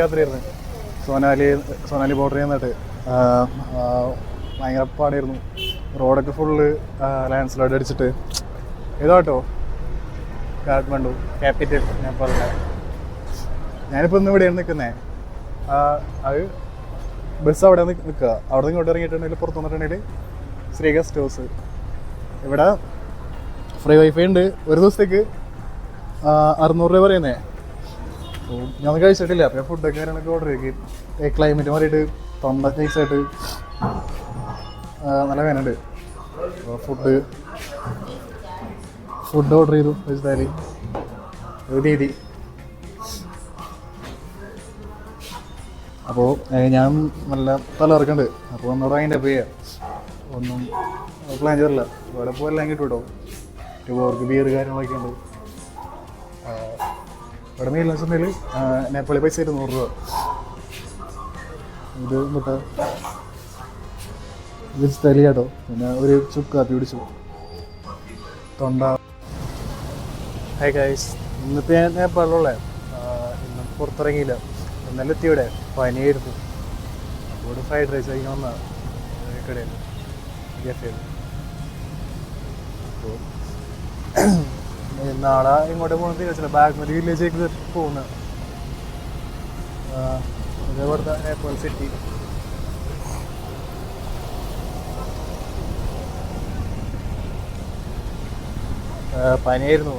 യാത്രയായിരുന്നു. സോനാലി സോനാലി ബോർഡർ ചെയ്യുന്നിട്ട് ഭയങ്കര പാടായിരുന്നു. റോഡൊക്കെ ഫുള്ള് ലാൻഡ് സ്ലൈഡ് അടിച്ചിട്ട്. ഇതാട്ടോ കാഠ്മണ്ഡു ക്യാപിറ്റൽ നേപ്പാളിന്റെ ഞാനിപ്പോൾ ഇന്ന് ഇവിടെയാണ് നിൽക്കുന്നത് അത് ബസ് അവിടെ നിൽക്കുക അവിടെ നിന്ന് ഇങ്ങോട്ട് ഇറങ്ങിയിട്ടുണ്ടെങ്കിൽ പുറത്ത് വന്നിട്ടുണ്ടെങ്കിൽ ശ്രീ ഗസ്റ്റ് ഹൗസ് ഇവിടെ ഫ്രീ വൈഫൈ ഉണ്ട്. ഒരു ദിവസത്തേക്ക് അറുന്നൂറ് രൂപ പറയുന്നേ. ഞാൻ കഴിച്ചിട്ടില്ല. അപ്പോൾ ഫുഡ് ഫുഡൊക്കെ കാര്യങ്ങളൊക്കെ ഓർഡർ ചെയ്യും ക്ലൈമറ്റ് മാറിയിട്ട് തൊണ്ട നൈസായിട്ട് നല്ല വേനുണ്ട് ഫുഡ് ഫുഡ് ഓർഡർ ചെയ്തു വെച്ചാൽ ഒരു രീതി. അപ്പോൾ ഞാൻ നല്ല തലയിറക്കുന്നുണ്ട് അപ്പോൾ ഒന്നുകൂടെ അതിന്റെ പേ ഒന്നും പ്ലാൻ ചെയ്തില്ല ഇവിടെ പോയെല്ലാം കിട്ടും കേട്ടോ. ഒരു അവർക്ക് ബിയർ കാര്യങ്ങളൊക്കെ ഉണ്ട്. ഇവിടെ മീൽ വെച്ചിട്ടുണ്ടെങ്കിൽ നേപ്പാളി പൈസ ഇരുന്നൂറ് രൂപ. ഇത് മുട്ട ഇത് സ്ഥലി കേട്ടോ. പിന്നെ ഒരു ചുക്ക് കാപ്പി പിടിച്ചു തൊണ്ട. ഹായ് ഗൈസ് ഇന്നിപ്പോൾ ഞാൻ നേപ്പാളിലുള്ള ഇന്ന് പുറത്തിറങ്ങിയില്ല. ഇന്നലെ എത്തി ഇവിടെ. പനിയായിരുന്നു. അപ്പോൾ ഫ്രൈഡ് റൈസ് കഴിക്കാൻ വന്ന. കടയിൽ കഫേയിൽ അപ്പോൾ നാളെ ഇങ്ങോട്ട് പോകുന്ന തീരുമാനിച്ചില്ല ബാഗ്മതി വില്ലേജിലേക്ക് പോകുന്ന ഇവിടുത്തെ നേപ്പാൾ സിറ്റി പനിയായിരുന്നു.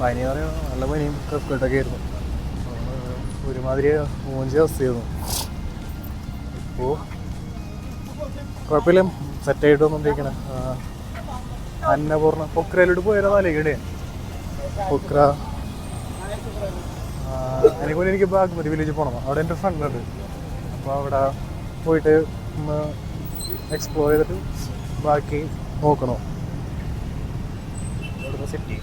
പനി പറയുമ്പോൾ നല്ല പനിയും കഫ്കട്ടൊക്കെ ആയിരുന്നു. ഒരുമാതിരി മൂഞ്ചി അവസ്ഥയായിരുന്നു ഇപ്പോൾ കുഴപ്പമില്ല. സെറ്റായിട്ട് വന്നുകൊണ്ടിരിക്കണേ അന്നപൂർണ പൊക്രയിലോട്ട് പോയാലോ ആലോചിക്കണ്ടേ? പൊക്ര എനിക്കൊണ്ട് എനിക്ക് ബാഗ്മതി വില്ലേജ് പോകണം അവിടെ എന്റെ ഫ്രണ്ട് ഉണ്ട്. അപ്പോൾ അവിടെ പോയിട്ട് ഒന്ന് എക്സ്പ്ലോർ ചെയ്തിട്ട് ബാക്കി നോക്കണോ. സിറ്റി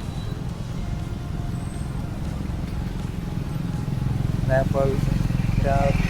നേപ്പാൾ രാത്രിയിലത്തെ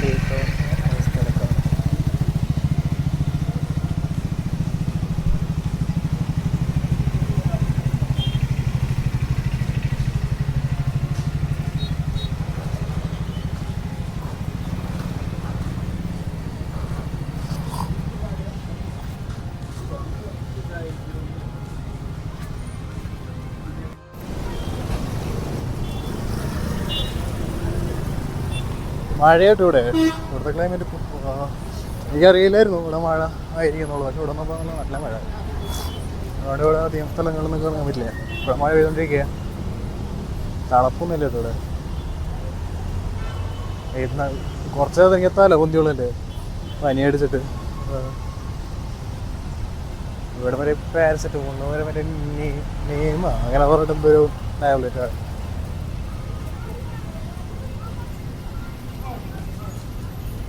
മഴയായിട്ട് ഇവിടെ. ഇവിടുത്തെ ക്ലൈമറ്റ് എനിക്കറിയില്ലായിരുന്നു ഇവിടെ മഴ ആയിരിക്കും എന്നുള്ളത്. പക്ഷെ ഇവിടെ നോക്കാൻ നല്ല മഴ. അതുകൊണ്ട് ഇവിടെ അധികം സ്ഥലങ്ങളിൽ നിന്ന് കാണാൻ പറ്റില്ല ഇവിടെ മഴ പെയ്തുകൊണ്ടിരിക്കുക തണുപ്പൊന്നുമില്ല ഇവിടെ. കുറച്ച് തിങ്ങിയത്താലോ കുന്തിയുള്ളല്ലേ പനി അടിച്ചിട്ട്. ഇവിടെ വരെ പാരസെറ്റമോൾ വരെ മറ്റേ നീമ അങ്ങനെ പറഞ്ഞിട്ട് എന്തോ ടാബ്ലറ്റ് ആണ് ഫുഡൊക്കെ ഉണ്ടല്ലോ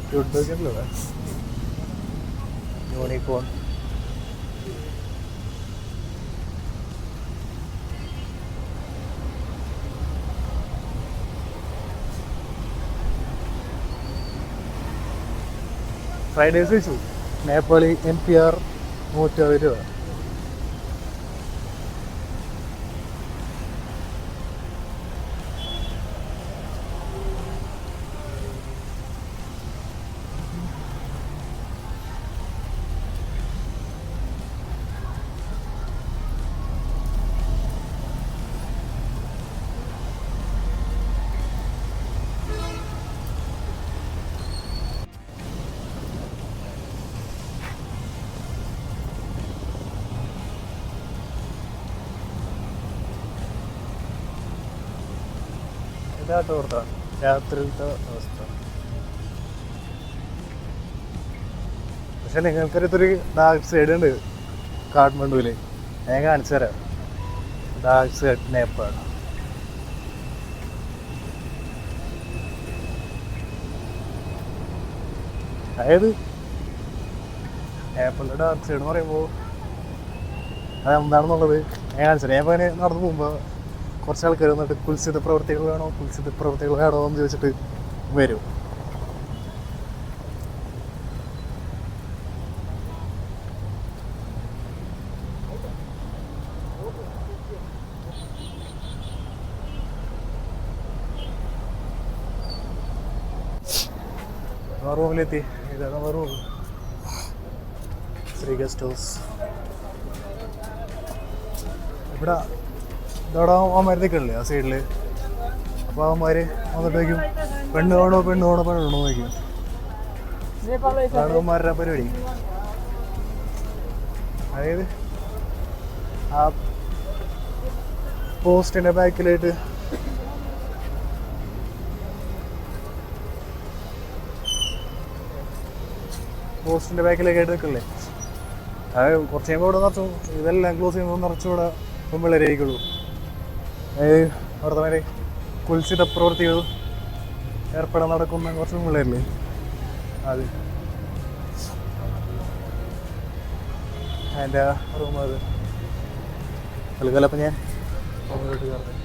യൂണിക്കോൺ ഫ്രൈഡ് റൈസ് വെച്ചു. നേപ്പാളി എൻ പി ആർ നൂറ്റി അറുപത് രൂപ. ഓർത്ത രാത്രിയിലത്തെ അവസ്ഥ. പക്ഷെ നിങ്ങൾക്കൊരു ഡാർക്ക് സൈഡ് ഉണ്ട് കാഠ്മണ്ഡുവിൽ ഞാൻ കാണിച്ചു തരാം. Dark side Nepal. അതായത് നേപ്പാളിന്റെ ഡാർക്ക് സൈഡ് എന്ന് പറയുമ്പോൾ അത് എന്താണെന്നുള്ളത് ഞാൻ കാണിച്ചു തരാം. ഞാൻ നടന്നു പോകുമ്പോൾ കുറച്ച് ആൾക്കാർ വന്നിട്ട് കുൽസിത പ്രവർത്തികൾ വേണോ കുൽസിത പ്രവർത്തികൾ വേണോ എന്ന് ചോദിച്ചിട്ട് വരും. റൂമിലെത്തി ഇതാണ് നമ്മുടെ റൂം ശ്രീ ഗസ്റ്റ് ഹൗസ്. ഇവിടെ ഇതവിടെ അവന്മാർ നിൽക്കണില്ലേ ആ സൈഡിൽ അപ്പോൾ അവന്മാർ വന്നിട്ടേക്കും പെണ്ണ് വേണോ പെണ്ണ് വേണോ പെണ്ണ് വേണോ നോക്കും അവന്മാരുടെ പരിപാടി. അതായത് ആ പോസ്റ്റിന്റെ ബാക്കിലായിട്ട് പോസ്റ്റിന്റെ ബാക്കിലേക്ക് ആയിട്ട് നിൽക്കില്ലേ അത് കുറച്ച് കഴിയുമ്പോൾ ഇവിടെ നിറച്ചു ഇതെല്ലാം ക്ലോസ് ചെയ്യുമ്പോൾ നിറച്ചുകൂടെ ഇവിടെ പെമ്പിള്ളേരായിരിക്കുള്ളൂ അതായത് അവിടുത്തെ കുൽസിത പ്രവൃത്തികൾ ഏർപ്പെടാൻ നടക്കുന്ന കുറച്ച് മുകളിലല്ലേ അത്. അതിന്റെ റൂം അത്. തൽക്കാലം അപ്പം ഞാൻ. റൂമിലോട്ട് കയറട്ടെ